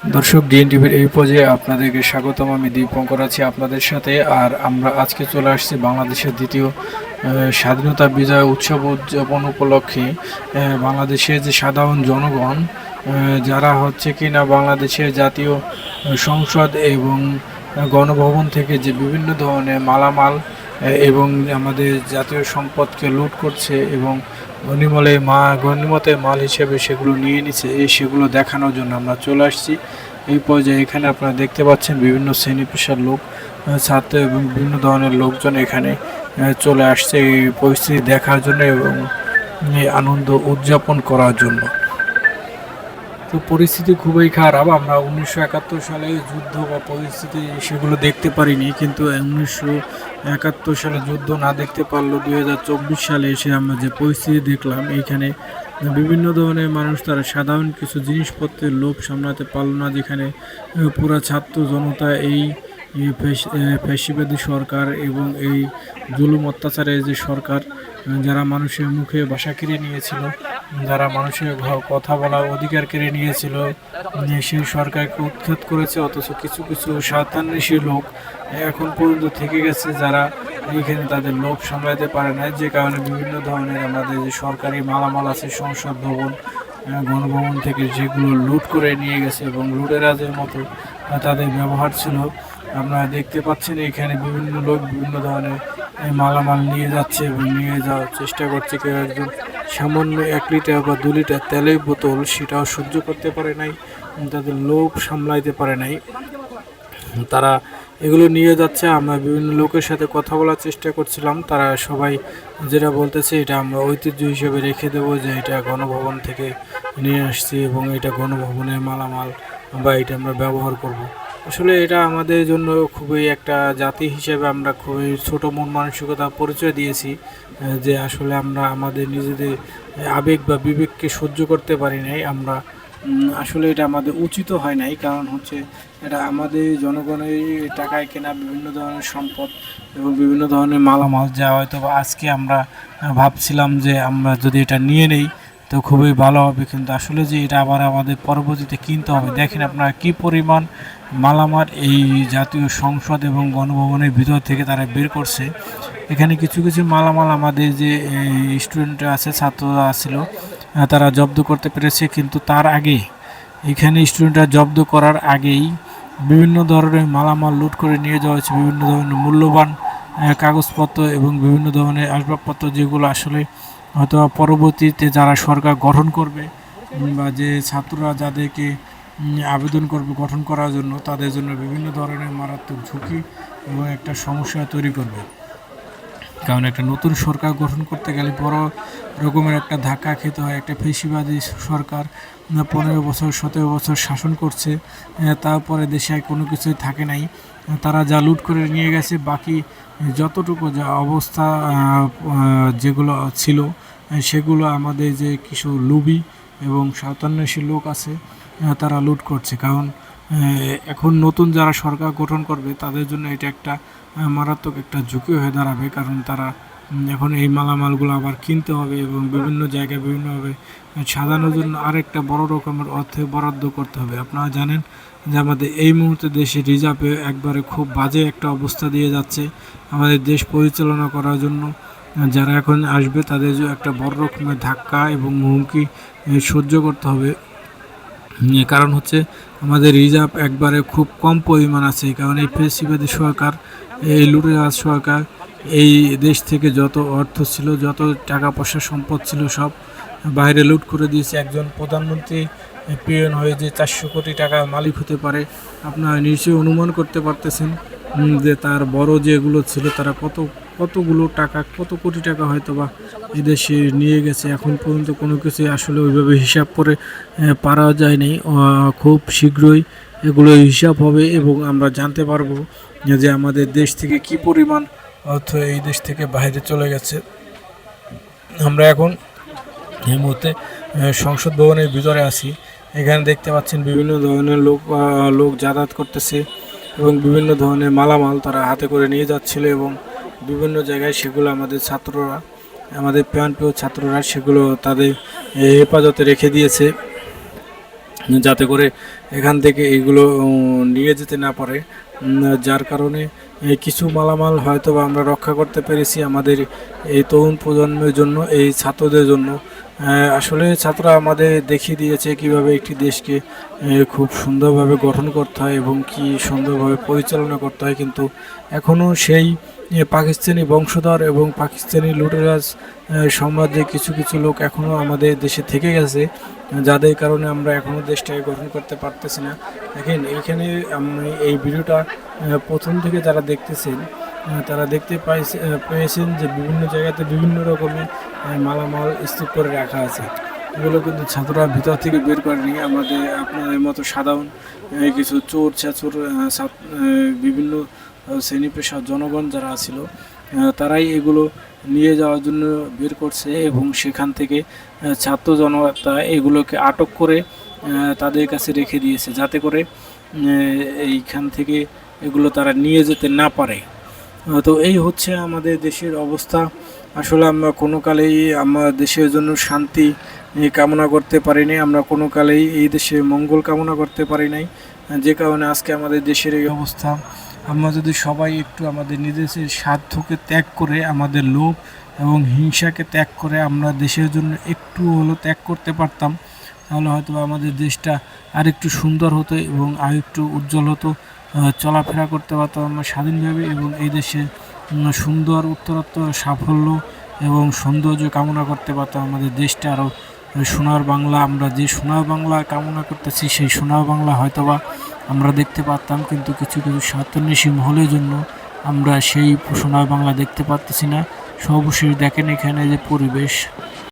দর্শক ডিএন টিভির এই পর্যায়ে আপনাদেরকে স্বাগতম। আমি দীপঙ্কর আছি আপনাদের সাথে আর আমরা আজকে চলে আসছি বাংলাদেশের দ্বিতীয় স্বাধীনতা বিজয় উৎসব উদযাপন উপলক্ষে। বাংলাদেশের যে সাধারণ জনগণ যারা হচ্ছে কি না বাংলাদেশের জাতীয় সংসদ এবং গণভবন থেকে যে বিভিন্ন ধরনের মালামাল এবং আমাদের জাতীয় সম্পদকে লুট করছে এবং গণিমলে মা, গণিমতে মাল হিসেবে সেগুলো নিয়ে নিচ্ছে সেগুলো দেখানোর জন্য আমরা চলে আসছি। এই পর্যায়ে এখানে আপনারা দেখতে পাচ্ছেন বিভিন্ন শ্রেণি পেশার লোক ছাত্র এবং বিভিন্ন ধরনের লোকজন এখানে চলে আসছে। এই পরিস্থিতি দেখার জন্য এবং আনন্দ উদযাপন করার জন্য। তো পরিস্থিতি খুবই খারাপ। আমরা উনিশশো একাত্তর সালে যুদ্ধ বা পরিস্থিতি সেগুলো দেখতে পারিনি, কিন্তু উনিশশো একাত্তর সালে যুদ্ধ না দেখতে পারলেও দুই হাজার চব্বিশ সালে এসে আমরা যে পরিস্থিতি দেখলাম, এইখানে বিভিন্ন ধরনের মানুষ তারা সাধারণ কিছু জিনিসপত্রের লোভ সামলাতে পারল না, যেখানে পুরা ছাত্র জনতা এই এই ফ্যাস- ফ্যাসিবাদী সরকার এবং এই জুলুম অত্যাচারের যে সরকার যারা মানুষের মুখে বাসা কেড়ে নিয়েছিল যারা মানুষের কথা বলার অধিকার কেড়ে নিয়েছিল সেই সরকারকে উৎখাত করেছে, অথচ কিছু কিছু সাতান্বেষী লোক এখন পর্যন্ত থেকে গেছে যারা এইখানে তাদের লোভ সামলাতে পারে না যে কারণে বিভিন্ন ধরনের আমাদের যে সরকারি মালামাল আছে, সংসদ ভবন গণভবন থেকে যেগুলো লুট করে নিয়ে গেছে এবং লুটেরাজের মতো তাদের ব্যবহার ছিল, আপনারা দেখতে পাচ্ছেন এখানে বিভিন্ন লোক বিভিন্ন ধরনের মালামাল নিয়ে যাচ্ছে এবং নিয়ে যাওয়ার চেষ্টা করছে কেউ একজন। সামান্য এক লিটার বা দু লিটার তেলের বোতল সেটাও সহ্য করতে পারে নাই, তাদের লোভ সামলাইতে পারে নাই তারা এগুলো নিয়ে যাচ্ছে, আমরা বিভিন্ন লোকের সাথে কথা বলার চেষ্টা করছিলাম, তারা সবাই যেটা বলতেছে এটা আমরা ঐতিহ্য হিসেবে রেখে দেবো যে এটা গণভবন থেকে নিয়ে আসছি এবং এটা গণভবনের মালামাল বা এটা আমরা ব্যবহার করব। আসলে এটা আমাদের জন্য খুবই একটা জাতি হিসেবে আমরা খুবই ছোট মন মানসিকতা পরিচয় দিয়েছি যে আসলে আমরা আমাদের নিজেদের আবেগ বা বিবেককে সহ্য করতে পারি নাই, আমরা আসলে এটা আমাদের উচিত হয় নাই, কারণ হচ্ছে এটা আমাদের জনগণের টাকায় কেনা বিভিন্ন ধরনের সম্পদ এবং বিভিন্ন ধরনের মালামাল যা হয়তো আজকে আমরা ভাবছিলাম যে আমরা যদি এটা নিয়ে নেই তো খুবই ভালো হবে, কিন্তু আসলে যে এটা আবার আমাদের পরবর্তীতে কিনতে হবে, দেখেন আপনারা কি পরিমাণ মালামাল এই জাতীয় সংসদ এবং গণভবনের ভিতর থেকে তারা বের করছে। এখানে কিছু কিছু মালামাল আমাদের যে স্টুডেন্টরা আছে, ছাত্ররা আছিল তারা জব্দ করতে পেরেছে। কিন্তু তার আগে, এখানে স্টুডেন্টরা জব্দ করার আগেই বিভিন্ন ধরনের মালামাল লুট করে নিয়ে যাওয়া হয়েছে। বিভিন্ন ধরনের মূল্যবান কাগজপত্র এবং বিভিন্ন ধরনের আসবাবপত্র যেগুলো আসলে হয়তো পরবর্তীতে যারা সরকার গঠন করবে, বা যে ছাত্ররা যাদেরকে আবেদন করবে, গঠন করার জন্য। তাদের জন্য বিভিন্ন ধরনের মারাত্মক ঝুঁকি এবং একটা সমস্যা তৈরি করবে। কারণ একটা নতুন সরকার গঠন করতে গেলে বড় রকমের একটা ধাক্কা খেতে হয়। একটা ফেসিবাদী সরকার পনেরো বছর, সতেরো বছর শাসন করছে তারপরে দেশে আর কোনো কিছুই থাকে নাই। তারা যা লুট করে নিয়ে গেছে, বাকি যতটুকু যা অবস্থা যেগুলো ছিল সেগুলো আমাদের যে কিছু লুবি এবং সাতান্নশী লোক আছে তারা লুট করছে। কারণ এখন নতুন যারা সরকার গঠন করবে, তাদের জন্য এটা একটা মারাত্মক একটা ঝুঁকি হয়ে দাঁড়াবে। কারণ তারা এখন এই মালামালগুলো আবার কিনতে হবে এবং বিভিন্ন জায়গায় বিভিন্নভাবে সাজানোর জন্য আরেকটা বড় রকমের অর্থে বরাদ্দ করতে হবে। আপনারা জানেন যে আমাদের এই মুহূর্তে দেশে রিজার্ভে একবারে খুব বাজে একটা অবস্থা দিয়ে যাচ্ছে। আমাদের দেশ পরিচালনা করার জন্য যারা এখন আসবে, তাদের একটা বড় রকমের ধাক্কা এবং হুমকি সহ্য করতে হবে। কারণ হচ্ছে আমাদের রিজার্ভ একবারে খুব কম পরিমাণ আছে। কারণ এই ফেসিবাদী সরকার, এই লুটেরাজ সরকার, এই দেশ থেকে যত অর্থ ছিল, যত টাকা পয়সা সম্পদ ছিল সব বাইরে লুট করে দিয়েছে। একজন প্রধানমন্ত্রী পিএন হয়ে যে চারশো কোটি টাকা মালিক হতে পারে, আপনারা নিশ্চয়ই অনুমান করতে পারতেছেন যে তার বড় যেগুলো ছিল, তারা কত কতগুলো টাকা, কত কোটি টাকা হয়তো বা এদেশে নিয়ে গেছে, এখন পর্যন্ত কোনো কিছু আসলে ওইভাবে হিসাব করে পারা যায়নি। খুব শীঘ্রই এগুলো হিসাব হবে এবং আমরা জানতে পারব যে আমাদের দেশ থেকে কি পরিমাণ অর্থ এই দেশ থেকে বাইরে চলে গেছে। আমরা এখন এই মুহূর্তে সংসদ ভবনের ভিতরে আছি। এখানে দেখতে পাচ্ছেন বিভিন্ন ধরনের লোক লোক যাতায়াত করতেছে এবং বিভিন্ন ধরনের মালামাল তারা হাতে করে নিয়ে যাচ্ছিল এবং বিভিন্ন জায়গায় সেগুলো আমাদের ছাত্ররা, আমাদের প্রাণপ্রিয় ছাত্ররা সেগুলো তাদের হেফাজতে রেখে দিয়েছে। যাতে করে এখান থেকে এগুলো নিয়ে যেতে না পারে। যার কারণে কিছু মালামাল হয়তো আমরা রক্ষা করতে পেরেছি আমাদের এই তরুণ প্রজন্মের জন্য, এই ছাত্রদের জন্য। আসলে ছাত্ররা আমাদের দেখিয়ে দিয়েছে কীভাবে একটি দেশকে খুব সুন্দরভাবে গঠন করতে হয় এবং কি সুন্দরভাবে পরিচালনা করতে হয়। কিন্তু এখনও সেই পাকিস্তানি বংশধর এবং পাকিস্তানি লুটেরাজ আহ, সাম্রাজ্যের কিছু কিছু লোক এখনও আমাদের দেশে থেকে গেছে যাদের কারণে আমরা এখনও দেশটাকে গঠন করতে পারতেছি না। দেখেন এইখানে আমি এই ভিডিওটা প্রথম থেকে যারা দেখতেছেন তারা দেখতে পাইছে পেয়েছেন যে বিভিন্ন জায়গাতে বিভিন্ন রকমের মালামাল স্তূপ করে রাখা আছে। এগুলো কিন্তু ছাত্ররা ভিতর থেকে বের করেনি আমাদের আপনাদের মতো সাধারণ কিছু চোর ছাচুর বিভিন্ন শ্রেণি পেশার জনগণ যারা ছিল তারাই এগুলো নিয়ে যাওয়ার জন্য বের করছে এবং সেখান থেকে ছাত্র জনতা এগুলোকে আটক করে তাদের কাছে রেখে দিয়েছে যাতে করে এইখান থেকে এগুলো তারা নিয়ে যেতে না পারে। তো এই হচ্ছে আমাদের দেশের অবস্থা। আসলে আমরা কোনো কালেই আমার দেশের জন্য শান্তি কামনা করতে পারিনি আমরা কোনো কালেই এই দেশে মঙ্গল কামনা করতে পারি নাই। যে কারণে আজকে আমাদের দেশের এই অবস্থা। আমরা যদি সবাই একটু আমাদের নিজেদের স্বার্থকে ত্যাগ করে আমাদের লোভ এবং হিংসাকে ত্যাগ করে আমরা দেশের জন্য একটু হলো ত্যাগ করতে পারতাম, তাহলে হয়তো আমাদের দেশটা আরেকটু সুন্দর হতো এবং আরেকটু উজ্জ্বল হতো চলাফেরা করতে পারতাম আমরা স্বাধীনভাবে এবং এই দেশে সুন্দর উত্তরোত্তর সাফল্য এবং সৌন্দর্য কামনা করতে পারতাম আমাদের দেশটা আরও সোনার বাংলা, আমরা যে সোনার বাংলা কামনা করতেছি সেই সোনার বাংলা হয়তোবা আমরা দেখতে পারতাম, কিন্তু কিছু কিছু স্বার্থন্বেষী মহলের জন্য আমরা সেই সোনার বাংলা দেখতে পারতেছি না। সর্বশেষ দেখেন এখানে যে পরিবেশ।